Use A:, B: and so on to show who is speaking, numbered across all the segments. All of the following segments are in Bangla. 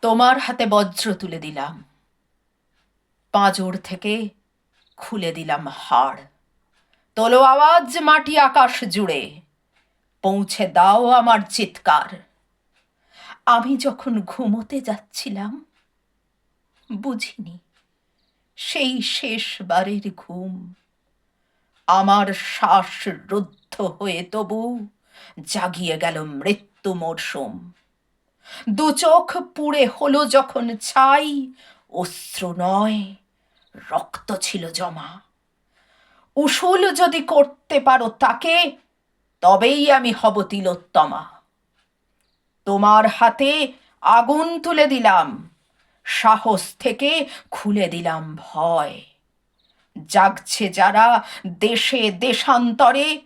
A: তোমার হাতে বজ্র তুলে দিলাম। পাঁজর থেকে খুলে দিলাম হাড়। তোলো আওয়াজ মাটি আকাশ জুড়ে, পৌঁছে দাও আমার চিৎকার। আমি যখন ঘুমোতে যাচ্ছিলাম, বুঝিনি সেই শেষবারের ঘুম। আমার শ্বাস রুদ্ধ হয়ে তবু জাগিয়ে গেল মৃত্যু মরশুম। দু চোখ পুড়ে হলো যখন ছাই, অশ্রু নয়, রক্ত ছিল জমা। উসুল যদি করতে পারো তাকে, তবেই আমি হব তিলোত্তমা। তোমার হাতে আগুন তুলে দিলাম, সাহস থেকে খুলে দিলাম ভয়। জাগছে যারা দেশে দেশান্তরে,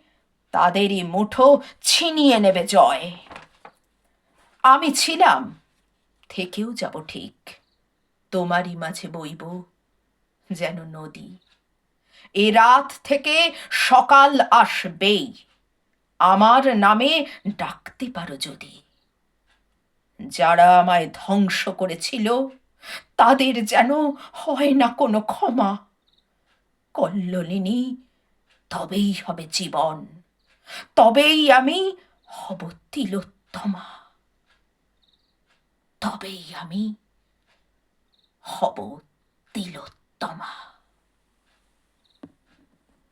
A: তাদেরই মুঠো ছিনিয়ে নেবে জয়। আমি ছিলাম। থেকেও যাব ঠিক। তোমারই মাঝে বইব যেন নদী। এ রাত থেকে সকাল আসবেই। আমার নামে ডাকতে পারো যদি। যারা আমায় ধ্বংস করেছিল, তাদের যেন হয় না কোনো ক্ষমা। কল্লোলিনী, তবেই হবে জীবন। তবেই আমি হব তিলোত্তমা। তবেই আমি হব তিলোত্তমা।